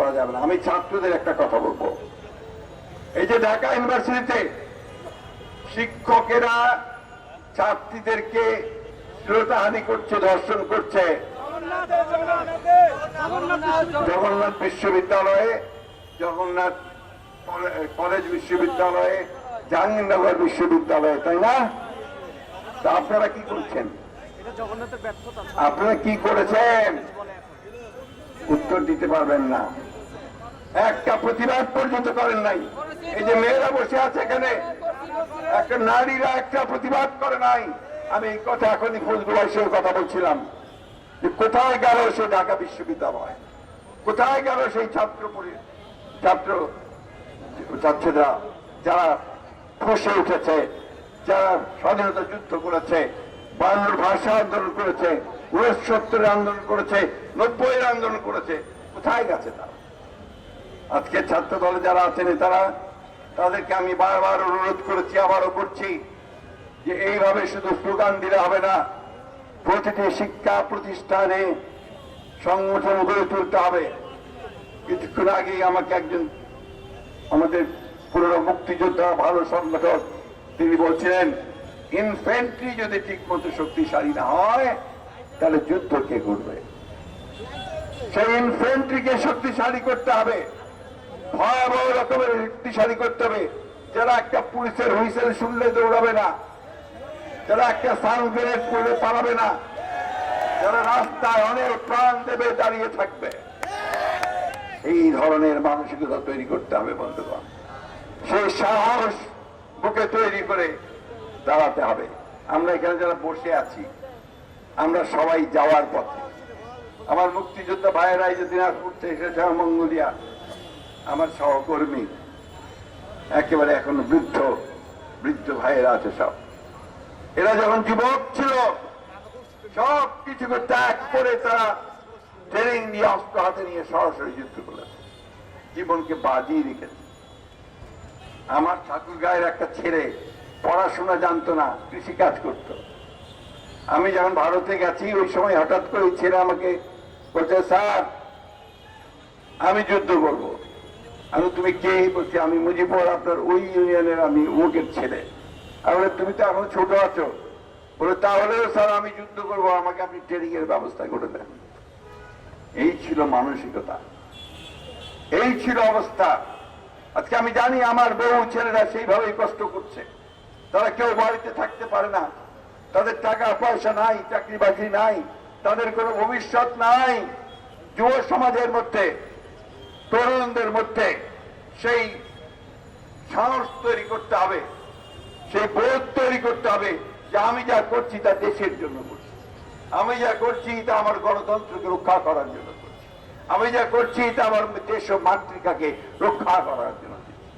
করা যাবে না। আমি ছাত্রদের একটা কথা বলব। এই যে ঢাকা ইউনিভার্সিটিতে শিক্ষকেরা ছাত্রীদেরকে শ্রোতাহানি করছে, ধর্ষণ করছে, জগন্নাথ বিশ্ববিদ্যালয়ে, জগন্নাথ কলেজ বিশ্ববিদ্যালয়ে, জাহাঙ্গীরনগর বিশ্ববিদ্যালয়ে, তাই না? তা আপনারা কি করছেন? আপনারা কি করেছেন? উত্তর দিতে পারবেন না। একটা প্রতিবাদ পর্যন্ত করেন নাই। এই যে মেয়েরা বসে আছে এখানে, একটা নারীরা একটা প্রতিবাদ করে নাই। আমি এই কথা এখনই ফজলুল ভাইসের কথা বলছিলাম যে কোথায় গেল সে ঢাকা বিশ্ববিদ্যালয়? কোথায় গেল সেই ছাত্র ছাত্র ছাত্রীরা যারা ফসে উঠেছে, যারা স্বাধীনতা যুদ্ধ করেছে বাংলার ভাষা আন্দোলন করেছে উনিশ সত্তরের আন্দোলন করেছে নব্বই এর আন্দোলন করেছে, কোথায় গেছে তারা? আজকে ছাত্র দলে যারা আছেন তারা, তাদেরকে আমি বারবার অনুরোধ করেছি, আবারও করছি, যে এইভাবে শুধু স্লোগান দিলে হবে না, প্রতিটি শিক্ষা প্রতিষ্ঠানে সংগঠন গড়ে তুলতে হবে। কিছুক্ষণ আগেই আমাকে একজন আমাদের পুরনো মুক্তিযোদ্ধা, ভালো সংগঠক, তিনি বলছিলেন ইনফেন্ট্রি যদি ঠিক মতো শক্তিশালী না হয়, তাহলে যুদ্ধ কে করবে? সেই ইনফেন্ট্রিকে শক্তিশালী করতে হবে। ভয়াবহ রকমের শক্তিশালী করতে হবে। যারা একটা পুলিশের হুইসেল শুনলে দৌড়াবে না, যারা একটা সাউন্ড গ্রেনেড করলে পালাবে না, যারা রাস্তায় অনেক প্রাণ দেবে, দাঁড়িয়ে থাকবে। এই ধরনের মানসিকতা তৈরি করতে হবে, বন্ধুগণ। সেই সাহস বুকে তৈরি করে দাঁড়াতে হবে। আমরা এখানে যারা বসে আছি, আমরা সবাই যাওয়ার পথে। আমার মুক্তিযোদ্ধা ভাইয়েরা এই যে দিনাজপুর থেকে এসেছে মঙ্গলিয়া। আমার সহকর্মী, একেবারে এখন বৃদ্ধ বৃদ্ধ ভাইয়েরা আছে সব। এরা যখন যুবক ছিল, সব কিছুকে ত্যাগ করে তারা ট্রেনিং নিয়ে অস্ত্র হাতে নিয়ে সরাসরি যুদ্ধ করেছে। জীবনকে বাজিয়ে রেখেছে। আমার ঠাকুর গায়ের একটা ছেলে পড়াশোনা জানতো না কৃষি কাজ করত। আমি যখন ভারতে গেছি, ওই সময় হঠাৎ করে ছেলে আমাকে বলছে, স্যার, আমি যুদ্ধ করব। আমি তুমি কে বলছি? আমি মুজিবুর, আপনার ওই ইউনিয়নের আমি ওকের ছেলে। আমি তুমি তো এখন ছোট আছো। বলে, তাহলে স্যার আমি যুদ্ধ করব, আমাকে আপনি ট্রেনিং এর ব্যবস্থা করে দেন। এই ছিল মানসিকতা। এই ছিল অবস্থা। আজকে আমি জানি আমার বউ ছেলেরা সেইভাবেই কষ্ট করছে। তারা কেউ বাড়িতে থাকতে পারে না। তাদের টাকা পয়সা নাই, চাকরি বাকরি নাই, তাদের কোনো ভবিষ্যৎ নাই। যুব সমাজের মধ্যে তরুণদের মধ্যে সেই সাহস তৈরি করতে হবে, সেই বোধ তৈরি করতে হবে যে আমি যা করছি তা দেশের জন্য করছি। আমি যা করছি তা আমার গণতন্ত্রকে রক্ষা করার জন্য করছি। আমি যা করছি তা আমার দেশ ও মাতৃকাকে রক্ষা করার জন্য